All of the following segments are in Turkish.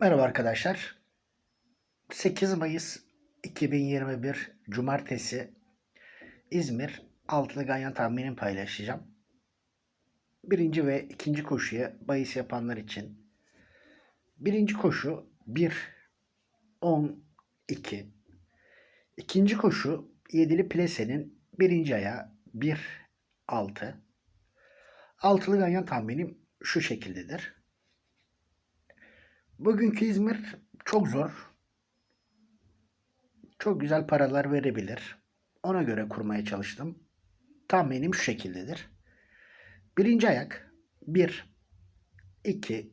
Merhaba arkadaşlar. 8 Mayıs 2021 Cumartesi İzmir Altılı Ganyan tahminini paylaşacağım. Birinci ve ikinci koşuya bahis yapanlar için. Birinci koşu 1, 10, 2. İkinci koşu yedili plesenin birinci ayağı 1, 6. Altılı Ganyan tahminim şu şekildedir. Bugünkü İzmir çok zor. Çok güzel paralar verebilir. Ona göre kurmaya çalıştım. Tahminim şu şekildedir. Birinci ayak 1, 2,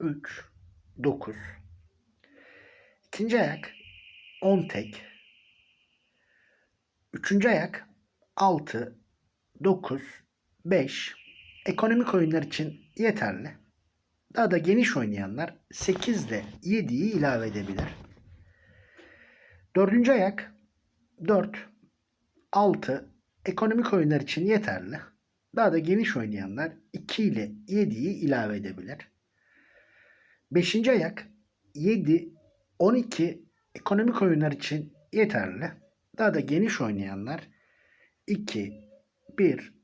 3, 9. İkinci ayak 10 tek. Üçüncü ayak 6, 9, 5. Ekonomik oyunlar için yeterli. Daha da geniş oynayanlar 8 ile 7'yi ilave edebilir. Dördüncü ayak 4, 6 ekonomik oyunlar için yeterli. Daha da geniş oynayanlar 2 ile 7'yi ilave edebilir. Beşinci ayak 7, 12 ekonomik oyunlar için yeterli. Daha da geniş oynayanlar 2, 1,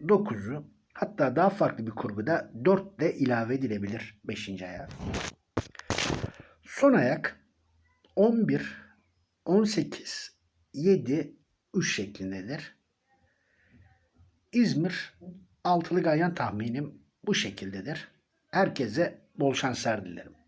9'u hatta daha farklı bir kurguda 4 ile ilave edilebilir 5. ayak. Son ayak 11, 18, 7, 3 şeklindedir. İzmir altılı ganyan tahminim bu şekildedir. Herkese bol şanslar dilerim.